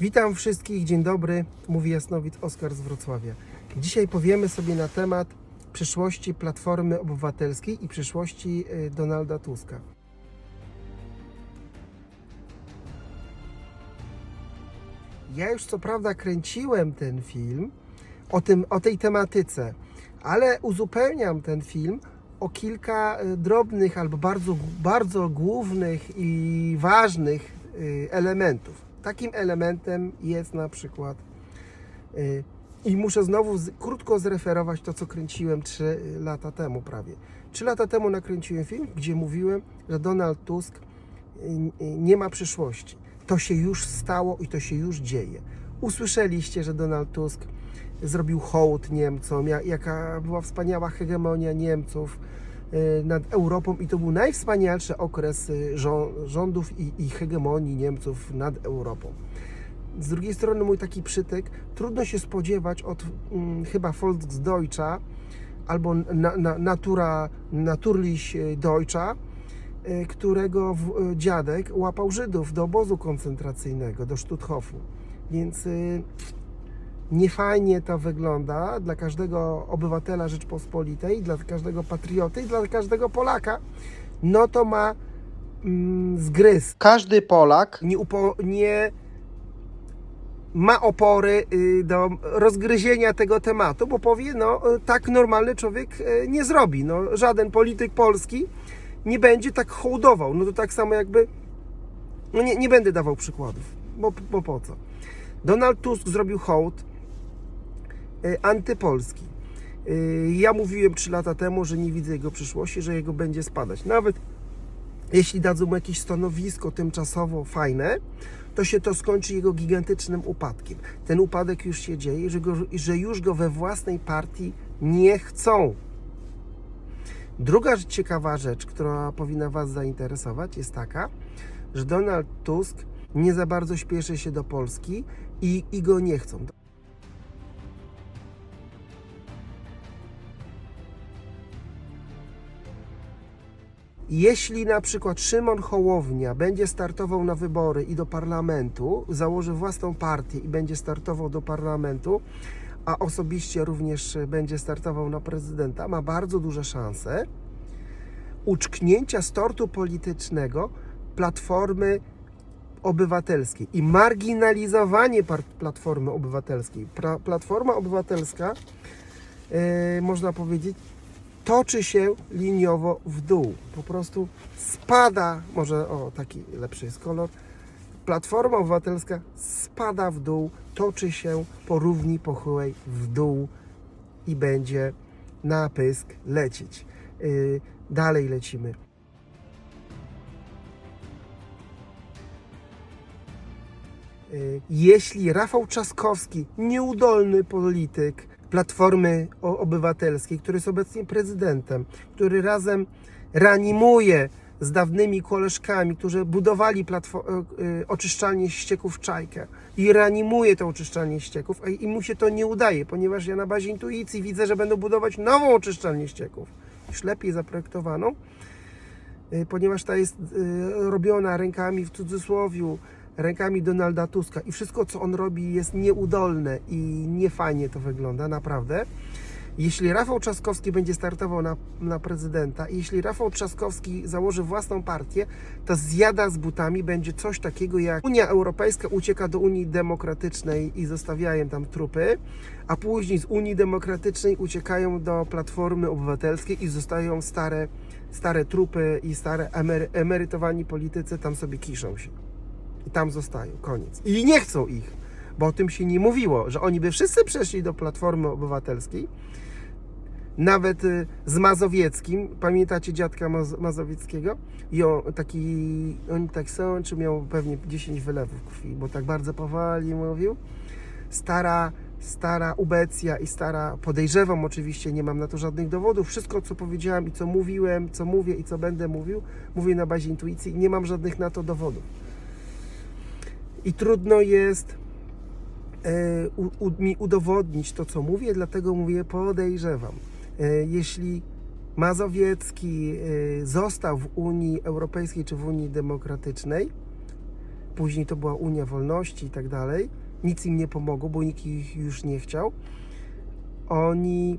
Witam wszystkich, dzień dobry, mówi Jasnowid Oskar z Wrocławia. Dzisiaj powiemy sobie na temat przyszłości Platformy Obywatelskiej i przyszłości y, Donalda Tuska. Ja już co prawda kręciłem ten film o, tym, o tej tematyce, ale uzupełniam ten film o kilka y, drobnych albo bardzo, bardzo głównych i ważnych y, elementów. Takim elementem jest na przykład y, i muszę znowu z, krótko zreferować to, co kręciłem 3 lata temu prawie. 3 lata temu nakręciłem film, gdzie mówiłem, że Donald Tusk y, y, nie ma przyszłości. To się już stało i to się już dzieje. Usłyszeliście, że Donald Tusk zrobił hołd Niemcom, ja- jaka była wspaniała hegemonia Niemców y, nad Europą i to był najwspanialszy okres y, rządów i, i hegemonii Niemców nad Europą. Z drugiej strony mój taki przytyk, trudno się spodziewać od mm, chyba Volksdeutscha albo na, na, Natura, Naturlich Deutscha, y, którego w, y, dziadek łapał Żydów do obozu koncentracyjnego, do Stutthofu. Więc y, niefajnie to wygląda dla każdego obywatela Rzeczpospolitej, dla każdego patrioty i dla każdego Polaka. No to ma mm, zgryz. Każdy Polak nie, nie ma opory y, do rozgryzienia tego tematu, bo powie, no y, tak normalny człowiek y, nie zrobi. No, żaden polityk polski nie będzie tak hołdował. No to tak samo jakby, no nie, nie będę dawał przykładów, bo, bo po co. Donald Tusk zrobił hołd antypolski. Y, Ja mówiłem 3 lata temu, że nie widzę jego przyszłości, że jego będzie spadać. Nawet jeśli dadzą mu jakieś stanowisko tymczasowo fajne, to się to skończy jego gigantycznym upadkiem. Ten upadek już się dzieje, że, go, że już go we własnej partii nie chcą. Druga ciekawa rzecz, która powinna Was zainteresować, jest taka, że Donald Tusk nie za bardzo śpieszy się do Polski i, i go nie chcą. Jeśli na przykład Szymon Hołownia będzie startował na wybory i do parlamentu, założy własną partię i będzie startował do parlamentu, a osobiście również będzie startował na prezydenta, ma bardzo duże szanse uczknięcia z tortu politycznego Platformy Obywatelskiej i marginalizowanie Platformy Obywatelskiej. Pra- Platforma Obywatelska, e, można powiedzieć, toczy się liniowo w dół. Po prostu spada, może o taki lepszy jest kolor. Platforma Obywatelska spada w dół, toczy się po równi pochyłej w dół i będzie na pysk lecieć. Yy, dalej lecimy. Yy, Jeśli Rafał Trzaskowski, nieudolny polityk Platformy Obywatelskiej, który jest obecnie prezydentem, który razem reanimuje z dawnymi koleżkami, którzy budowali y, y, oczyszczalnię ścieków Czajkę i reanimuje to oczyszczalnię ścieków, i mu się to nie udaje, ponieważ ja na bazie intuicji widzę, że będą budować nową oczyszczalnię ścieków, już lepiej zaprojektowaną, y, ponieważ ta jest robiona rękami w cudzysłowiu, rękami Donalda Tuska i wszystko, co on robi, jest nieudolne i niefajnie to wygląda, naprawdę. Jeśli Rafał Trzaskowski będzie startował na, na prezydenta jeśli Rafał Trzaskowski założy własną partię, to zjada z butami będzie coś takiego jak Unia Europejska ucieka do Unii Demokratycznej i zostawiają tam trupy, a później z Unii Demokratycznej uciekają do Platformy Obywatelskiej i zostają stare, stare trupy i stare emery, emerytowani politycy tam sobie kiszą się. I tam zostają, koniec. I nie chcą ich, bo o tym się nie mówiło, że oni by wszyscy przeszli do Platformy Obywatelskiej, nawet y, z Mazowieckim, pamiętacie dziadka Maz Mazowieckiego? I on taki, on tak sączył, miał pewnie 10 wylewów krwi, bo tak bardzo powoli mówił. Stara, stara ubecja i stara, podejrzewam oczywiście, nie mam na to żadnych dowodów, wszystko co powiedziałem i co mówiłem, co mówię i co będę mówił, mówię na bazie intuicji i nie mam żadnych na to dowodów. I trudno jest e, mi udowodnić to, co mówię, dlatego mówię podejrzewam. E, jeśli Mazowiecki e, został w Unii Europejskiej czy w Unii Demokratycznej, później to była Unia Wolności i tak dalej. Nic im nie pomogło, bo nikt ich już nie chciał. Oni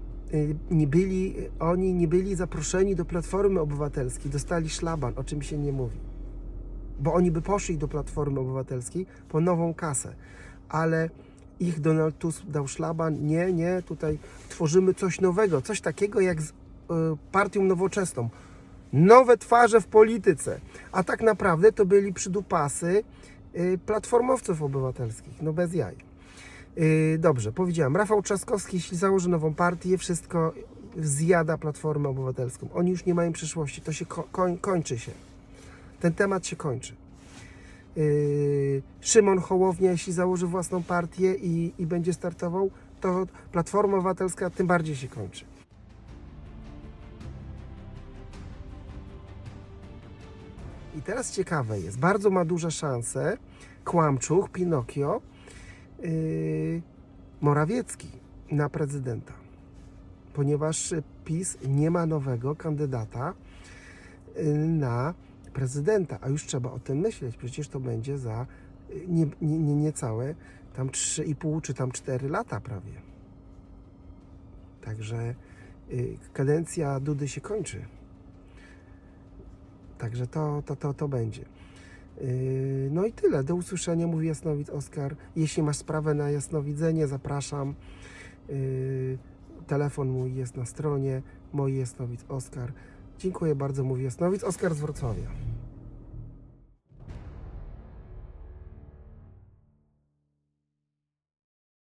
nie byli, oni nie byli zaproszeni do Platformy Obywatelskiej, dostali szlaban, o czym się nie mówi. Bo oni by poszli do Platformy Obywatelskiej po nową kasę, ale ich Donald Tusk dał szlaban, nie, nie, tutaj tworzymy coś nowego, coś takiego jak z y, partią nowoczesną. Nowe twarze w polityce, a tak naprawdę to byli przydupasy y, platformowców obywatelskich, no bez jaj. Yy, Dobrze, powiedziałem. Rafał Trzaskowski, jeśli założy nową partię, wszystko zjada Platformę Obywatelską. Oni już nie mają przyszłości. To się ko- koń, kończy się. Ten temat się kończy. Yy, Szymon Hołownia, jeśli założy własną partię i, i będzie startował, to Platforma Obywatelska tym bardziej się kończy. I teraz ciekawe jest, bardzo ma duże szanse Kłamczuch, Pinokio, yy, Morawiecki na prezydenta, ponieważ PiS nie ma nowego kandydata yy, na prezydenta, a już trzeba o tym myśleć, przecież to będzie za yy, nie, nie, nie, niecałe tam 3,5 czy tam 4 lata prawie. Także yy, kadencja Dudy się kończy. Także to, to, to, to będzie. Yy, No i tyle. Do usłyszenia, mówi Jasnowic Oskar. Jeśli masz sprawę na jasnowidzenie, zapraszam. Telefon mój jest na stronie. Mój Jasnowic Oskar. Dziękuję bardzo, mówi Jasnowic Oskar z Wrocławia.